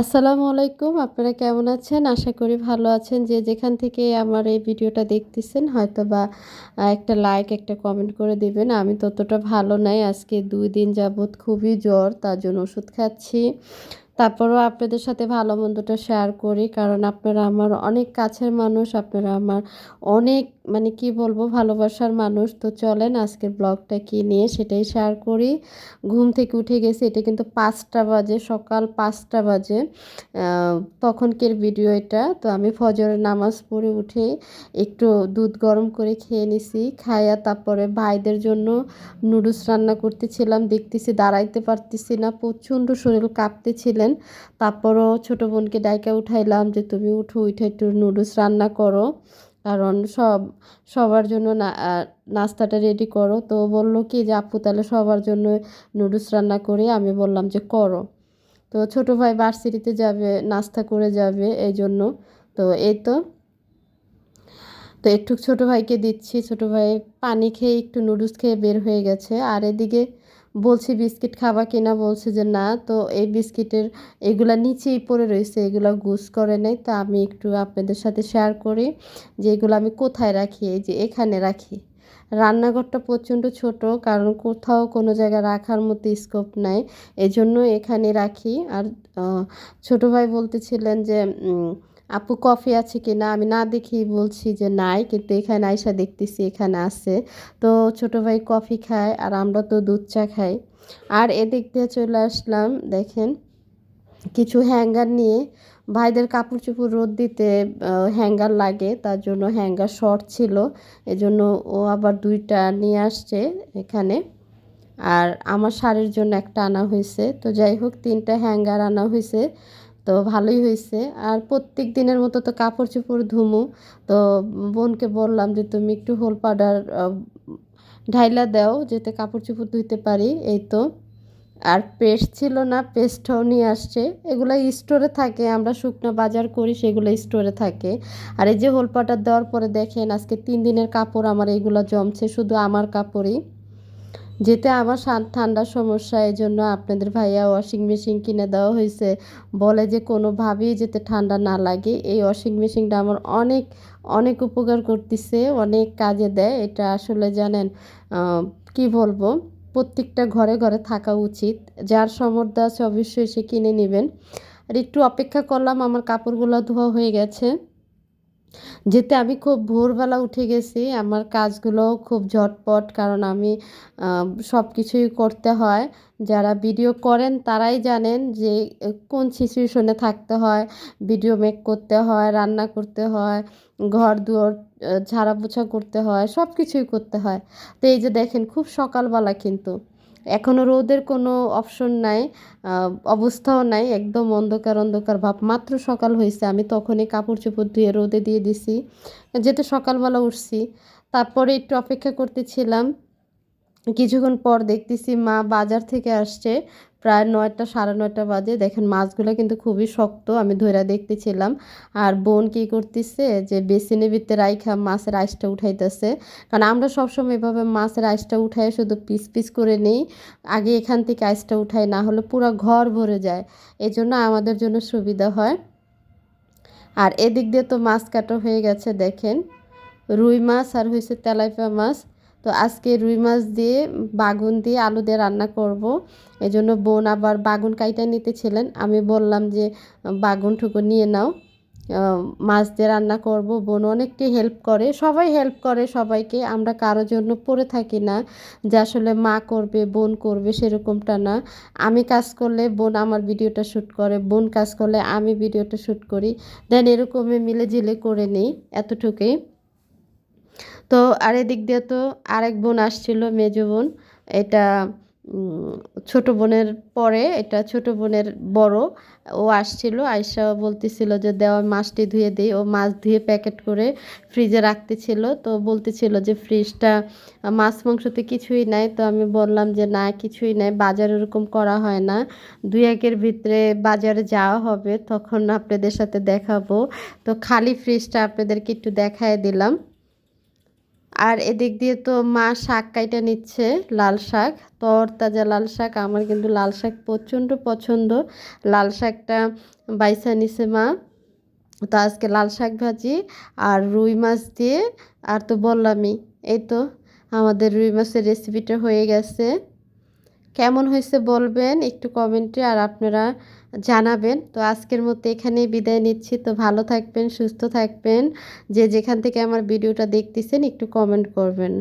আসসালামু আলাইকুম, আপনারা কেমন আছেন? আশা করি ভালো আছেন। যে যেখান থেকে আমার এই ভিডিওটা দেখতেছেন হয়তো বা একটা লাইক একটা কমেন্ট করে দিবেন। আমি ততটা ভালো নাই। আজকে দুই দিন যাবৎ খুবই জ্বর, তার জন্য ওষুধ খাচ্ছি। তারপরেও আপনাদের সাথে ভালো মন্দটা শেয়ার করি, কারণ আপনারা আমার অনেক কাছের মানুষ, আপনারা আমার অনেক মানে কি বলব, ভালোবাসার মানুষ। তো চলেন আজকের ব্লগটা কি নিয়ে সেটাই শেয়ার করি। ঘুম থেকে উঠে গেছি, এটা কিন্তু পাঁচটা বাজে, সকাল পাঁচটা বাজে। তখনকের ভিডিও এটা। তো আমি ফজরের নামাজ পড়ে উঠে একটু দুধ গরম করে খেয়ে নিছি, খাইয়া তারপরে ভাইদের জন্য নুডলস রান্না করতেছিলাম, দেখতেছি দাঁড়াইতে পারতেছি না, প্রচণ্ড শরীর কাঁপতেছিলেন তারপরও ছোটো বোনকে ডাইকা উঠাইলাম যে, তুমি উঠো, উঠে একটু নুডলস রান্না করো। কারণ সব, সবার জন্য নাস্তাটা রেডি করো। তো বলল কি যে, আপু, তাহলে সবার জন্য নুডলস রান্না করে। আমি বললাম যে, করো। তো ছোটো ভাই ভার্সিটিতে যাবে, নাস্তা করে যাবে এই জন্য তো এই তো। তো একটু ছোটো ভাইকে দিচ্ছি। ছোটো ভাই পানি খেয়ে একটু নুডলস খেয়ে বের হয়ে গেছে। আর এদিকে বলছি বিস্কিট খাবা কিনা, বলছে যে না। তো এই বিস্কিটের এগুলা নিচেই পড়ে রয়েছে, এগুলো গুস করে নেই। তা আমি একটু আপনাদের সাথে শেয়ার করি যে এগুলো আমি কোথায় রাখি, এই যে এখানে রাখি। রান্নাঘরটা প্রচণ্ড ছোট, কারণ কোথাও কোনো জায়গায় রাখার মতো স্কোপ নাই। এজন্য এখানে রাখি। আর ছোট ভাই বলতেছিলেন যে আপু, কফি আছে কি না আমি না দেখি বলছি যে নাই, কিন্তু এখানে আইসা দেখতেছি এখানে আছে। তো ছোট ভাই কফি খায় আর আমরা তো দুধ চা খাই। আর এদিক দিয়ে চলে আসলাম, দেখেন কিছু হ্যাঙ্গার নিয়ে। ভাইদের কাপড় চোপড় রোদ দিতে হ্যাঙ্গার লাগে, তার জন্য হ্যাঙ্গার শর্ট ছিল। এজন্য ও আবার দুইটা নিয়ে আসছে এখানে। আর আমার শাড়ির জন্য একটা আনা হয়েছে। তো যাই হোক, তিনটা হ্যাঙ্গার আনা হয়েছে। তো ভালোই হয়েছে। আর প্রত্যেক দিনের মতো তো কাপড় চোপড় ধুমু। তো বোনকে বললাম যে, তুমি একটু হোল পাউডার ঢাইলা দাও যাতে কাপড় চোপড় ধুইতে পারি। এই তো। আর পেস্ট ছিল না, পেস্টও নিয়ে আসছে। এগুলো স্টোরে থাকে, আমরা শুকনো বাজার করি, সেগুলো স্টোরে থাকে। আর এই যে হোল পাউডার দেওয়ার পরে দেখেন, আজকে তিন দিনের কাপড় আমার এইগুলো জমছে, শুধু আমার কাপড়ই। যেতে আমার ঠান্ডার সমস্যা এই জন্য আপনাদের ভাইয়া ওয়াশিং মেশিন কিনে দেওয়া হয়েছে বলে যে কোনোভাবেই যেতে ঠান্ডা না লাগে। এই ওয়াশিং মেশিনটা আমার অনেক অনেক উপকার করতেছে, অনেক কাজে দেয়। এটা আসলে জানেন কি বলব? প্রত্যেকটা ঘরে ঘরে থাকা উচিত। যার সমর্থ আছে অবশ্যই সে কিনে নেবেন। আর একটু অপেক্ষা করলাম, আমার কাপড়গুলো ধোয়া হয়ে গেছে। যেতে আমি খুব ভোরবেলা উঠে গেছি, আমার কাজগুলো খুব ঝটপট কারণ আমি সব কিছুই করতে হয়। যারা ভিডিও করেন তারাই জানেন যে কোন সিচুয়েশনে থাকতে হয়, ভিডিও মেক করতে হয়, রান্না করতে হয়, ঘর দুয়ার ঝাড়া পোছা করতে হয় সব কিছুই করতে হয়। তো এই যে দেখেন, খুব সকালবেলা কিন্তু এখনও রোদের কোনো অপশন নাই অবস্থাও নাই, একদম অন্ধকার অন্ধকার ভাব। মাত্র সকাল হয়েছে, আমি তখনই কাপড় চোপড় ধুয়ে রোদে দিয়ে দিছি। যেতে সকালবেলা উঠছি, তারপরে একটু অপেক্ষা করতেছিলাম। কিছুক্ষণ পর দেখতেছি মা বাজার থেকে আসছে প্রায় নয়টা, সাড়ে নয়টা বাজে। দেখেন, মাছগুলো কিন্তু খুবই শক্ত, আমি ধরে দেখতেছিলাম। আর বোন কী করতেছে যে, বেসিনের ভিতরে রাইখা মাছের আইসটা উঠাইতেছে। কারণ আমরা সবসময় এভাবে মাছের আইসটা উঠাই, শুধু পিস পিস করে নেই। আগে এখান থেকে আইসটা উঠাই, না হলে পুরো ঘর ভরে যায়। এই জন্য আমাদের জন্য সুবিধা হয়। আর এদিক দিয়ে তো মাছ কাটা হয়ে গেছে, দেখেন। রুই মাছ আর হয়েছে তেলাইপা মাছ। তো আজকে রুই মাছ দিয়ে, বাগুন দিয়ে আলু দিয়ে রান্না করব। এজন্য বোন আবার বাগুন কাইটা নিতেছিলেন। আমি বললাম যে বাগুন ঠুকু নিয়ে নাও। মাছ দিয়ে রান্না করব। বোন অনেকটি হেল্প করে, সবাই হেল্প করে সবাইকে। আমরা কারোর জন্য পড়ে থাকি না। যে আসলে মা করবে, বোন করবে সেরকমটা না। আমি কাজ করলে বোন আমার ভিডিওটা শ্যুট করে, বোন কাজ করলে আমি ভিডিওটা শ্যুট করি। দেন এরকমই মিলে জিলে করে নিই, এতটুকুই। তো আর এদিক দিয়ে তো আরেক বোন আসছিল, মেজ বোন। এটা ছোট বোনের পরে, এটা ছোট বোনের বড়। ও আসছিল আয়সা বলতেছিল যে দেওয়া মাছটি ধুয়ে দিই। ও মাছ ধুয়ে প্যাকেট করে ফ্রিজে রাখতেছিল। তো বলতেছিল যে, ফ্রিজটা, মাছ মাংসতে কিছুই নাই। তো আমি বললাম যে, না, কিছুই নাই, বাজার ওরকম করা হয় না। দুই একের ভিতরে বাজারে যাওয়া হবে, তখন আপনাদের সাথে দেখাবো। তো খালি ফ্রিজটা আপনাদেরকে একটু দেখায় দিলাম। আর এদিক দিয়ে তো মা শাক কাইটা নিচ্ছে, লাল শাক। তর তাজা লাল শাক, আমার কিন্তু লাল শাক প্রচণ্ড পছন্দ। লাল শাকটা বাইসা নিছে মা। তো আজকে লাল শাক ভাজি আর রুই মাছ দিয়ে, আর তো বললামই, এই তো আমাদের রুই মাছের রেসিপিটা হয়ে গেছে। কেমন হয়েছে বলবেন একটু কমেন্টে আর আপনারা জানাবেন। তো আজকের মতো এখানেই বিদায় নিচ্ছি। তো ভালো থাকবেন, সুস্থ থাকবেন। যে যেখান থেকে আমার ভিডিওটা দেখতেছেন একটু কমেন্ট করবেন।